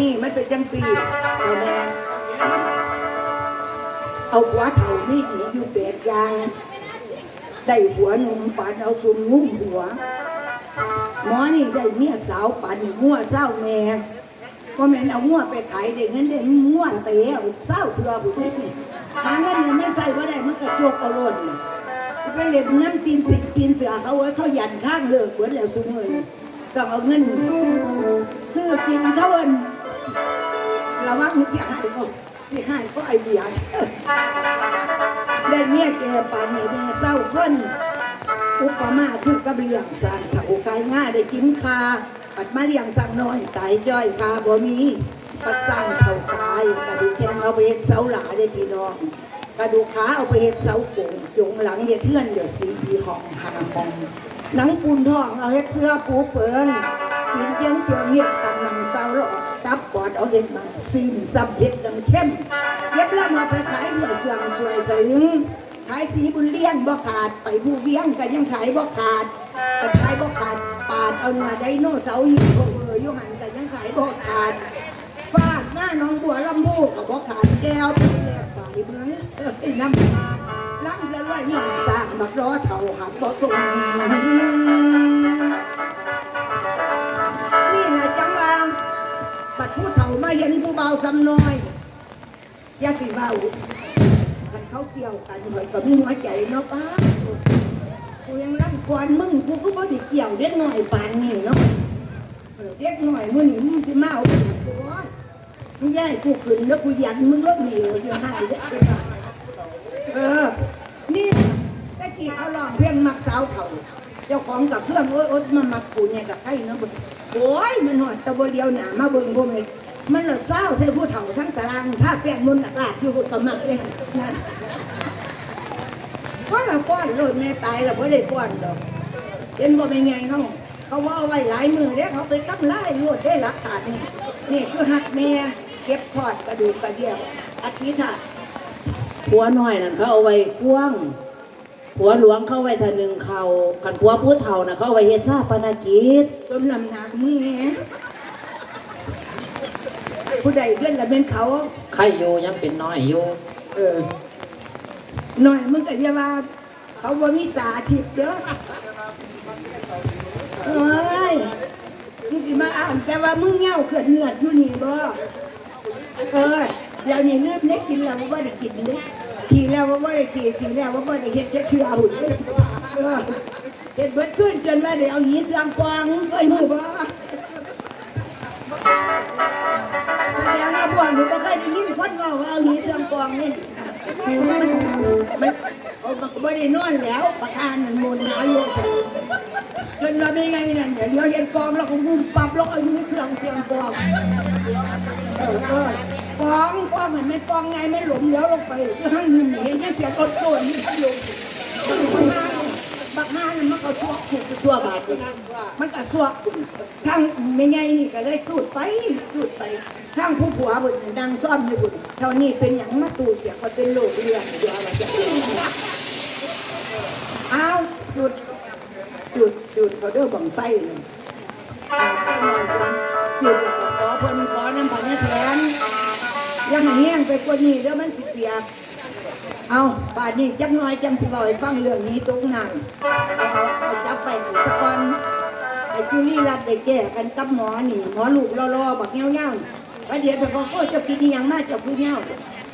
นี้มันเป็นจังสี่เอาแม่เอาหัวเถ่านี่ดีอยู่แปดอย่าง ได้หัวหนุ่มปานเอาซุมงุ้มหัวหมอนี่ได้เมียสาวปานหัวเศร้าแม่ก็แม่นเอางัวไปขายได้เงินได้งัวเตะเอาเศร้าเถื่อผู้เด็กนี่หาเงินเนี่ยไม่ใส่ว่าได้มันก็โจกเอาลดนี่ไปเล่นน้ำตีนสิตีนเสือเขาไว้เขายันข้างเลิกเบิดแล้วซุมือนี่ต้องเอาเงินซื้อกินเขาเอิน ระวังที่หายก็ที่หายก็ไอเบียร์ได้เมียแก่ปานนี้แม่เศร้าข้นอุปมาคือกับเลี้ยงสันถ้าโอกายง่ายได้กินคาปัดมาเลี้ยงสังน้อยตายจ้อยคาบ่มีปัดสั่งเท่าตายกระดูกแข้งเอาไปเฮ็ดเสาหลาได้พี่น้องกระดูกขาเอาไปเฮ็ดเสาโป่งยงหลังเฮ็ดเทื่อนเดือดสีของหาของหนังปูนทองเอาเฮ็ดเสื้อปูเปิงกินเจียงเจียงเฮ็ดตังนังเสาหลอด ตับปอดเอาเฮ็ดมันซีนซับเฮ็ดจังเข้มเย็บแล้วมาไปขายเสื้อเสื่อมสวยสลึงขายสีบุญเลี้ยงบ่ขาดไปผู้เวียงก็ยังขายบ่ขาดก็ขายบ่ขาดปาดเอาหน่าไดโนเสาร์อยู่เอออยู่หันก็ยังขายบ่ขาดฟาดหน้าน้องบัวลำพูก็บ่ขาดแก้วไปแหลกสายเมืองเอ้ยน้ำล้ำจะรวยย่องสร้างบักรอเท่าหักบ่สม ห็นผู้เบาซ้ำน้อยอย่าสิเบาคันเขาเกี่ยวกันหอยก็มีหัวใจเนาะป้ากูยังรับกวนมึงกูก็บ่ได้เกี่ยวเด็กหน่อยปานนี่เนาะเด็กหน่อยมื้อนี้มึงสิมาเอากูว่ามึงย้ายกูขึ้นแล้วกูยันมึงลบหนีเลยยังหายเด็กไปบ้านเออ นี่ตะกี้เขาลองเพลงมักสาวเขาเจ้าของกับเพื่อนโอ๊ยโอ๊ยมามักกูเนี่ยกับใครเนาะบิ่งโอ้ยมันหอดตะบเดียวหนามาเบิ่งพวก มันมันละเศร้าใส่ผู้เฒ่าทั้งตารางถ้าแป้งมนต์หลากๆอยู่บนกระมักเลยนะเพราะเราฟ้อนโลดแม่ตายเราไม่ได้ฟ้อนดอกเห็นบ่เป็นไงเขาเขาว่าเอาไว้หลายมือเด้เขาไปทำลายโลดได้หลักฐานนี่นี่คือหักแม่เก็บทอดกระดูกกระเดียวอาทิตย์อะผัวน้อยนั่นเขาเอาไว้พ่วงผัวหลวงเขาไว้ทะนึงเขากันผัวผู้เฒ่าน่ะเขาเอาไว้เฮ็ดซาปนกิจจนนำหนักมึงแน่ ผู้ใดเกินละเป็นเขา ใครอยู่ยังเป็นน้อยอยู่เออหน่อยมึงก็จะว่า เขาบ่มีตาทิพย์เด้อเอ้ยมึงสิมาอ่านแต่ว่ามึงเง่าเขินเหงือดอยู่นี่บ่เออเดี๋ยวนี้ลืมเล็กกินแล้วว่าได้กินเล็กทีแล้วว่าบ่ได้ขี่ทีแล้วว่าบ่ได้เฮ็ดแค่เชื่อหุ่นเด้อเออเฮ็ดเบิดขึ้นจนมาได้เอาหีเสียงกวางมึงเคยหูบ่ แสดงว่าพวกหนูบ่เคยได้ยินคนเว่าว่าเอาหีเสียงกวางนี่มันมันเอามันก็ไม่ได้นอนแล้วประธานมันมนหนาวอยู่จนเราไม่ไงนั่นเดี๋ยวเราเห็นกองเราก็มุมปรับเราเอาอยูเครื่องเครื่องกองเออเออกองกองเหมือนไม่กองไงไม่หลงเลี้ยวลงไปคือห้างยืนหนียังเสียต้นโจนนี่ลงบักฮาบักฮานมันก็สวกถูกตัวบาดมันก็สวกทางไม่ไงนี่ก็เลยตูดไปตูดไป ทางผู้ผัวบุญดังซ่อมอยู่บุญเท่านี้เป็นอย่างมาตูเสียเขาเป็นโรคเรื้อนเดี๋ยวเราจะอ้าวจุดจุดจุดเขาเด้อบังไฟเลยอ่าไปนอนกันจุดแล้วก็ขอเพิ่นขอน้ำพันแทนยังแห้งไปกว่านี้เด้อมันสิเปียกเอาป่านนี้จักน้อยจังสิบอกให้ฟังเรื่องนี้ตรงนั้นเอาเอาเอาจับไปหันสะก่อนไอ้จุลี่รัดได้แก้กันกับหมอนี่หมอลูกรอๆบักเงี้ยวเงี้ย วๆประเดี๋ยวเธอก็โอ้จะกินยังมาเจะพูดเงี้ยว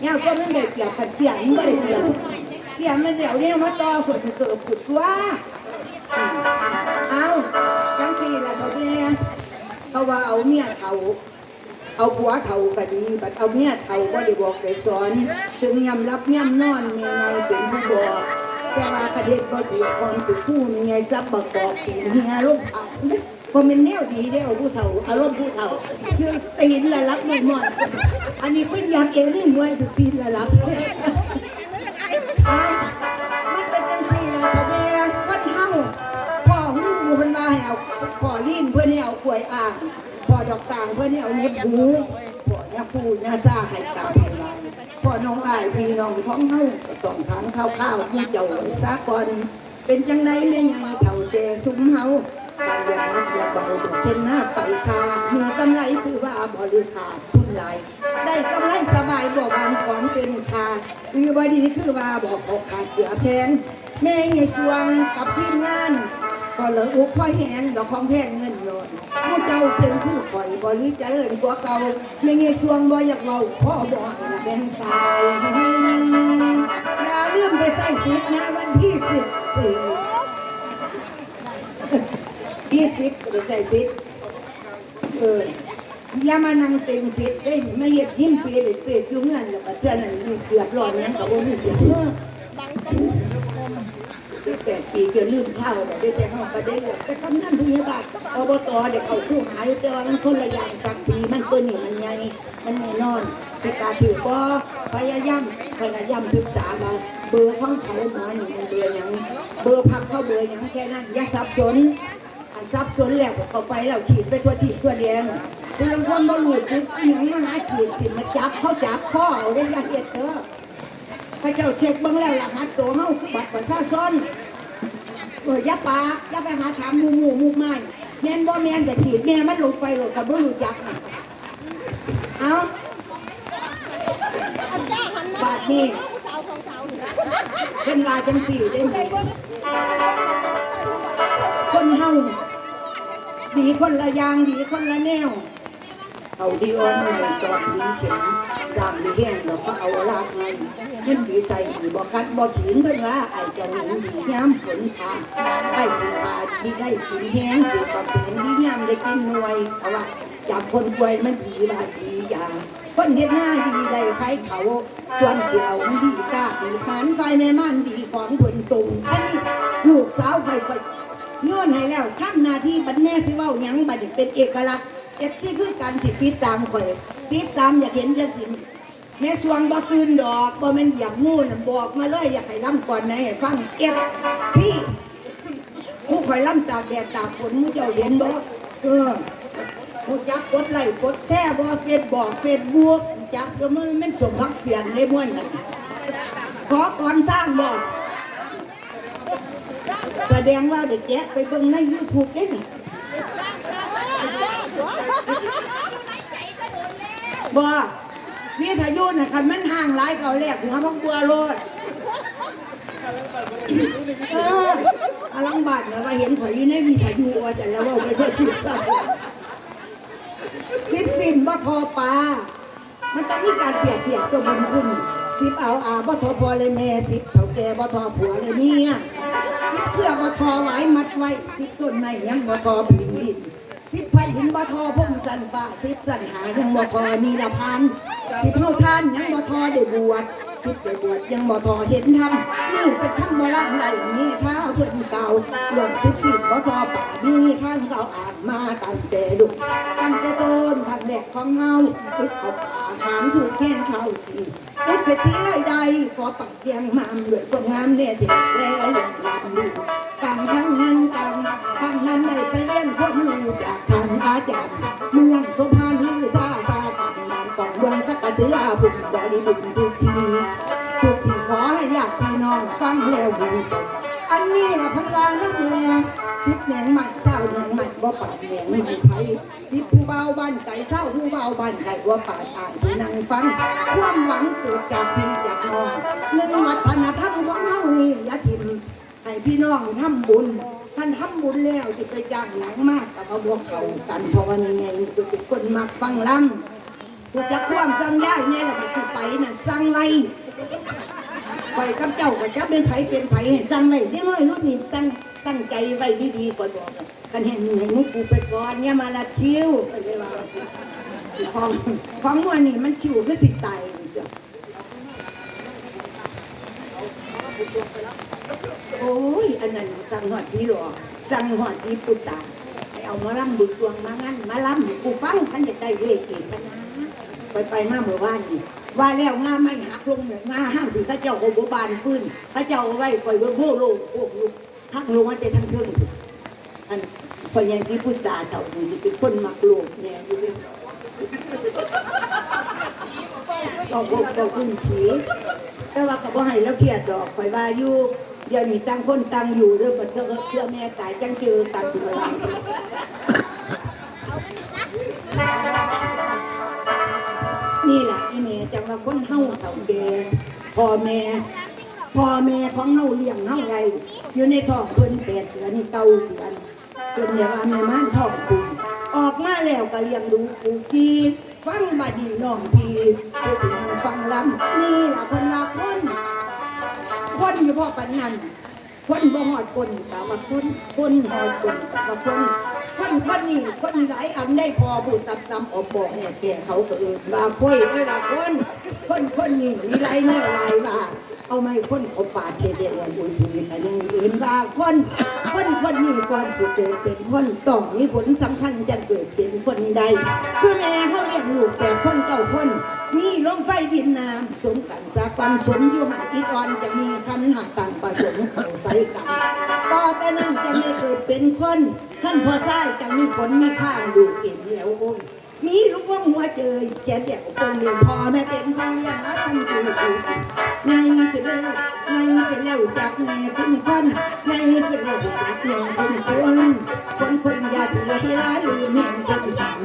เงี้ยก็ไมันได้เปรียบขันเตียงมันไม่ได้เปรียบเตียงมันเดี๋ยวเนี้มาต่อส่วนเกิดผุดว่าเอาจังสี่ละเขาเนี่ยเขาว่าเอาเมียเฒ่าเอาผัวเฒ่าก็ดีบัดเอาเมียเฒ่าก็ได้บอกได้สอน ถึงยำรับยำนอนมีไงเป็นผู้บอกแต่ว่ากระเด็ดก็ถือความถือผู้มีไงซับบกบอกตีเฮียลูกเอา ก็เป็นแนวดีได้เอาผู้เฒ่าอารมณ์ผู้เฒ่าคือตีนละลักไม่หมดอันนี้เพิ่นยำเองนี่มวยถูกตีนละลักเอามันเป็นจังสี่ละเขาแม่คนเฮาพ่อหูเพิ่นว่าให้เอาพ่อลิ้นเพิ่อนให้เอากล้วยอ่างพ่อดอกต่างเพิ่อนให้เอาเน็บหูพ่อย่าปูย่าซาให้กลับให้ไว้พ่อน้องอายพี่น้องของเฮาต้องถามข้าวๆผู้เจ้าซะก่อนเป็นจังไดเนี่ยยังเฒ่าแต่สุมเฮากา เรียนนักเรียนเบาดอกเช่นหน้าไปค่ะ มีกำไรคือว่าบริขาดทุนไหลได้กำไรสบายบ่บานของเป็นขาดมีบดีคือว่าบ่ขอขาดเกลือแพงแม่ในสวงกับทีมงานก็เลยอุกพ่อแหงดอกของแพงเงินนอนผู้เจ้าเป็นคือข่อยบริเจริญกว่าเก่าไม่เงี้ยสวงบ่อยากเมาพ่อบ่ให้แบ่งตายอย่าลืมไปใส่สิทธิ์นะวันที่สิบสี่ ยี่สิบไปใส่สิทธิ์เอออย่ามานั่งเต็งสิทธิ์ได้ไม่เห็ดยิ้มเปรตเปรตอยู่เงื่อนแล้วก็เจ้านั่นนี่เกือบร้อนนั้นกับว่ามีเสียงเออที่แปดปีเกิดลืมข้าวแต่ได้แต่ห้องประเด็นแบบแต่กำนันผู้ใหญ่บ้านอบตเด็กเขาคู่หายแต่ว่ามันคนละอย่างสักทีมันตัวนี้มันใหญ่มันแน่นอนสิกาถือก็พยายามพยายามศึกษามาเบอร์ของเขาหมอนี่มันเบอร์หยังเบอร์พักเขาเบอร์หยังแค่นั้นอย่าสับสน อันสับสนแล้วเขาไปแล้วขีดไปทั่วทีบทั่วแดงคุณลงคนบ่รู้สึกอหยังมาหาขีดสิมาจับเขาจับข้อเอาได้ยาเอ็ดเด้อพระเจ้าเช็คเบิ่งแล้วรหัสตัวเฮาคือบัตรประชาชนเอออย่าปากอย่าไปหาถามหมู่หมู่หมู่ไม้แม่นบ่แม่นแต่ขีดแม่มันลงไปโหลดกับบ่รู้จักน่ะเอาบาทนี้เป็นว่าจังสี่ได้ไหมคนเฮา ดีคนละอย่างดีคนละแนวเอาดีออนใหม่ตอนดีเข็มสร้างดีแห้งเราก็เอาลากใหม่เงินดีใส่ดีบ่คัดบ่ถีนเพิ่นว่าไอ้เจ้าหญิงดีย้ำฝนพาไอ้สีพาดีได้กินแห้งปลูกกับแข็งดีย้ำได้กินหน่วยเอาว่าจับคนป่วยมันดีบาดดียาคนเฮ็ดหน้าดีได้ใครเขาส่วนที่เรามันดีกล้าดีขานไฟแม่ม่านดีของเพิ่นตรงอันนี้ลูกสาวใครไป ย้อนให้แล้วทำหน้าที่บัดแม่สิเว้าหยังบัดนี้เป็นเอกลักษณ์เอฟซีคือการติดติดตามข่อยติดตามอยากเห็นจะสิแม่สวงบ่คืนดอกบ่แม่นอยากงูน่ะบอกมาเลยอยากให้ล่ำก่อนไหนให้ฟังเอฟซีผู้ข่อยล่ำตากแดดตากฝนมูเจ้าเห็นบ่เออมูจักกดไลค์กดแชร์บ่เฟซบอกเฟซบุ๊กจักก็มันม่นสมพักเสียนในม่วนนั่นขอก่อนสร้างบ่ แสดงว่าเด็กแจ๊ะไปเบิ่งใน YouTube ได้นี่บ่วิทยุน่ะคันมันห่างหลายเก่าแรกหัวพักบัวโลดเอออลังบาดเนี่ยว่าเห็นข่อยอยู่ในวิทยุว่าแต่แล้วว่าไปทั่วทิศซะสิบสินบ่ทอปลา มันต้องมีการเปรียบเทียบตัวบุญคุณสิบเอาอาบ่ทอพอเลยแม่สิบเท่าแก่บ่ทอผัวเลยเมีย สิบเครือบ่ทอไว้มัดไว้สิบต้นไม้ยังมาทอผืนดินสิบไผ่หินมาทอพุ่มสันฟ้าสิบสันหายังมาทอมีละพัน สิบเฮาท่านยังบ่ทอได้บวชสิบได้บวชยังบ่ทอเห็นธรรมนี่เป็นธรรมบ่รับไหลนี้ท้าเพิ่นเก่าเรื่องสิบสิบบ่ทอป่านี่ท่านเก่าอ่านมาตั้งแต่ดุตั้งแต่ต้นทางแรกของเฮาติดเอาป่าหามถูกแค่เขาทีเศรษฐีไรใดขอปักเพียงมามด้วยความงามเนี่ยที่แล้วยังลำดูกลางทั้งนั้นกลางทางนั้นได้ไปเล่นพวกลูจากท่านอาจารย์ บุญบริบุญทุกทีทุกทีขอให้ญาติพี่น้องฟังแล้วดูอันนี้ละพันวางนักเมืองสิบแหนงใหม่เศร้าแหนงใหม่บ่ปาดแหนงหม่ไทยสิบผู้เบาบ้านไก่เศร้าผู้เบาบ้านไก่ว่าปาดอ่านผู้นั่งฟังความหวังเกิดจากพี่จากน้องหนึ่งวัฒนธรรมของเฮานี่ยาทิมให้พี่น้องทำบุญท่านทำบุญแล้วจะไปจ้างหนังมากกับเอาบวกเขากันเพราะว่านี่ไงจะเป็นคนมักฟังล่ำ กูจะความสั่งย้ายเนี่ยแหละไปคือไปน่ะสั่งไว้ไปกับเจ้ากับเจ้าเป็นไผเป็นไผให้สั่งไว้ที่น้อยรุ่นนี้ตั้งตั้งใจไว้ดีๆก่อนบอกกันเห็นให้มุกกูไปก่อนเนี่ยมาละคิ้วไปเลยว่าของของมวนนี่มันคิวคือสิตายนี่จ้ะโอ้ยอันนั้นสั่งหอดที่หลอกสั่งหอดที่ปุตตาให้เอามาล่ำบุญดวงมางั้นมาล่ำให้กูฟังท่านจะได้เลขเองกันนะ ไปไปมาเมื่อวานนี่ว่าแล้วงาไม่หักลงเนี่ยงาห้างถึงข้าเจ้าโอบานฟื้นข้าเจ้าเอาไว้คอยเบิ่งโบโลโอ้ลูกหักลงมาแต่ทั้งเครื่องอันพอยังพี่พุทธาเต่านี่เป็นคนมักโลกเนี่ยอยู่เลยบอกบอกบอกคุณผีแต่ว่าก็บ่ให้แล้วเครียดดอกคอยว่าอยู่เดี๋ยวนี้ตั้งคนตั้งอยู่เรื่องบันเทิงเพื่อแม่ตายจังเจอตัดอยู่อะไร ว่าคนเฮาเฒ่าแก่พ่อแม่พ่อแม่ของเฮาเลี้ยงเฮาไว้อยู่ในท้องเพิ่นแปดเดือนเก้าเดือนจนอย่าว่าแม่ม่านท้องปุงออกมาแล้วก็เลี้ยงดูปูกีฟังบาดีน้องพีไปถึงฟังลำนี่ล่ะเพิ่นว่าคนคนอยู่พ่อปันนั้นคนบ่หอดคนแต่ว่าคนคนหอดคนแต่ว่าคนคนคนนี่คนหลายอันได้พอผู้ตับตำอบบอกเนี่แก่เขาก็เอินว่าคุยได้ละคน คนคนนี่มีไรเนี่ยลายว่าเอาไม่คนเขาปาดเดียวๆบุยบุยแต่ยังอื่นว่าคนคนคนนี้ก่อนสิเกิดเป็นคนต้องมีผลสำคัญจะเกิดเป็นคนใดคือแม่เขาเลี้ยงลูกแต่คนเก่าคนมีลมไฟดินน้ำสมกันสากวันสมอยู่หาอีกอนจะมีคันหักต่างประสงค์เขาใส่กันต่อแต่นั้นจะไม่เกิดเป็นคนท่านพอไส้จะมีขนมีข้างดูเก็บเหนียวองค์ มีลูกว่องหัวเจยแกเดี่ยวปงเลี้ยงพอแม่เป็นพงเลี้ยงแล้วทำกินสูงไงคือเร็วไงคือเร็วจากแม่คุณคนไงคือเร็วจากแม่คุณคนคนคนอยาสิละที่ร้ายหรือแม่คนถาม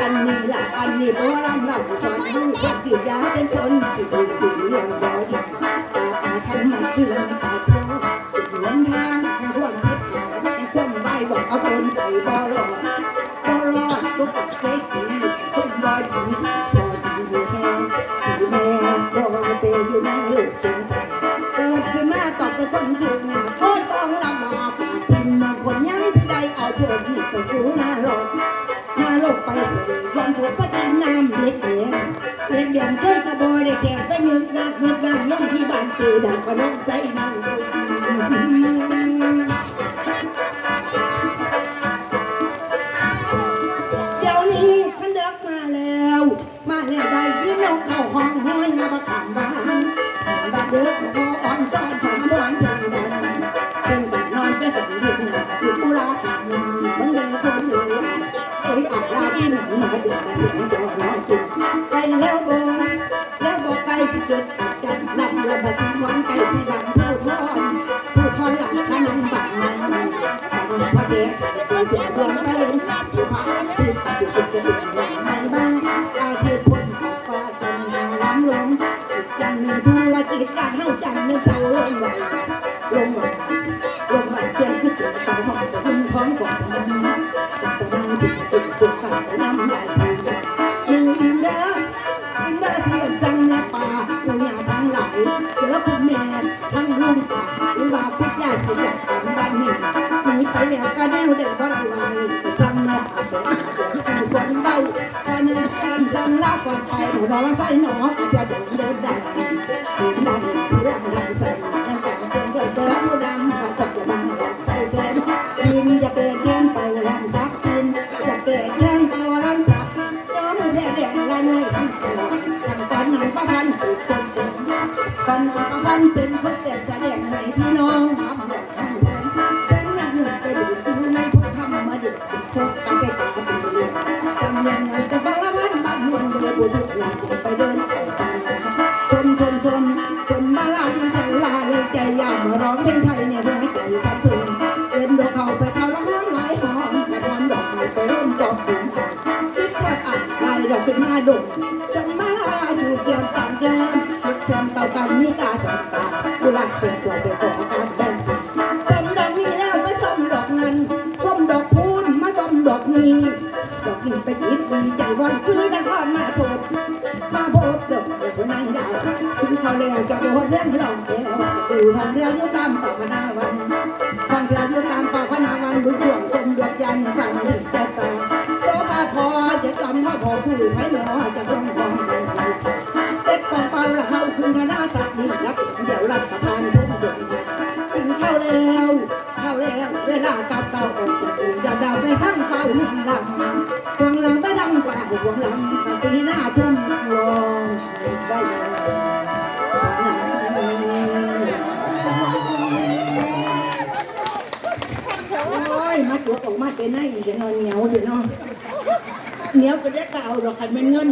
อันนี้ละอันนี้เพราะว่าลำเราสอนลูกคนกี่ยาเป็นคนที่ดูดูเรื่องบ่ดีตาทำมันคือลำตาโตจุดหนทางในพวกเสียขาวในพวกใบบอกเอาตนไปบ่รอด เตอยู่ในโลกสงสารเกิดขึ้นมาตอบแต่คนถูกหน้าโอ้ยต้องลำบากกินมาคนยังที่ใดเอาพวกนี้ไปสู่น้าโลกน้าโลกไปเสด็จยอมถูกก็ดิน้ำเล็กแดงเล็กแดงเคยกระบอยได้แข่งไปยึกยักยึกยักย่อมที่บ้านเจอดักกระนกใส่น้ำเดี๋ยวนี้ขันเด็กมาแล้ว มาแล้วได้ยินนกเข้าหอ แม่ป่าเด็กสู่คนเบาตอนนี้แอนจังลาก่อนไปหนูรอใส่หนออาจะโดนเดินดันเห็นดันผู้ร่างทำใส่นั่งกันจนเดินตัวผู้ดำกับกับจะมาใส่แทนยินจะเป็นแกนไปลำซักกินจะเตะแกนตัวลำซักย้อมแดงแดงลายน้อยคำสลอนทำตอนนั้นประพันธ์ถูกคนเต็มตอนนั้นประพันธ์เป็น ไปจิตดีใจวันคือนครมาพบมาพบเกิดคนนั้นได้ถึงเขาแล้วจะโดนเรื่องหลองแก้วดูทางเดียวเดียวตามต่อมาหน้าวัน ดอนเหนียวก็ได้เก่าคันเป็นเงิน